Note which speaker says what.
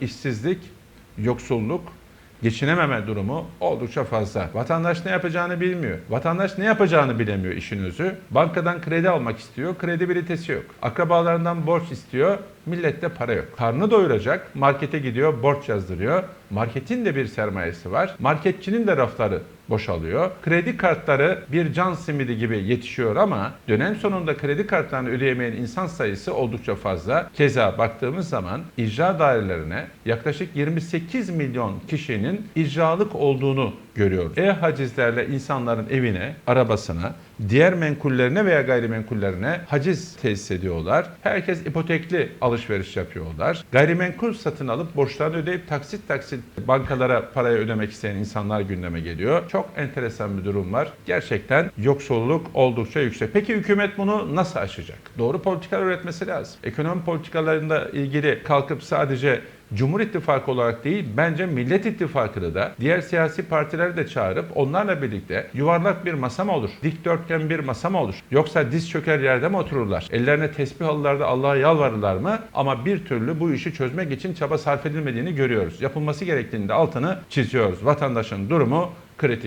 Speaker 1: işsizlik, yoksulluk, geçinememe durumu oldukça fazla. Vatandaş ne yapacağını bilmiyor. Vatandaş ne yapacağını bilemiyor işin özü. Bankadan kredi almak istiyor, kredibilitesi yok. Akrabalarından borç istiyor, millette para yok. Karnı doyuracak, markete gidiyor, borç yazdırıyor. Marketin de bir sermayesi var. Marketçinin de rafları boşalıyor. Kredi kartları bir can simidi gibi yetişiyor ama dönem sonunda kredi kartlarını ödeyemeyen insan sayısı oldukça fazla. Keza baktığımız zaman icra dairelerine yaklaşık 28 milyon kişinin icralık olduğunu görüyoruz. E-hacizlerle insanların evine, arabasına, diğer menkullerine veya gayrimenkullerine haciz tesis ediyorlar. Herkes ipotekli alışveriş yapıyorlar. Gayrimenkul satın alıp borçlarını ödeyip taksit taksit bankalara parayı ödemek isteyen insanlar gündeme geliyor. Çok enteresan bir durum var. Gerçekten yoksulluk oldukça yüksek. Peki hükümet bunu nasıl aşacak? Doğru politikalar üretmesi lazım. Ekonomi politikalarında ilgili kalkıp sadece Cumhur İttifakı olarak değil bence Millet İttifakı'nı da diğer siyasi partileri de çağırıp onlarla birlikte yuvarlak bir masa mı olur? Dikdörtgen bir masa mı olur? Yoksa diz çöker yerde mi otururlar? Ellerine tesbih alırlar da Allah'a yalvarırlar mı? Ama bir türlü bu işi çözmek için çaba sarf edilmediğini görüyoruz. Yapılması gerektiğini de altını çiziyoruz. Vatandaşın durumu kritik.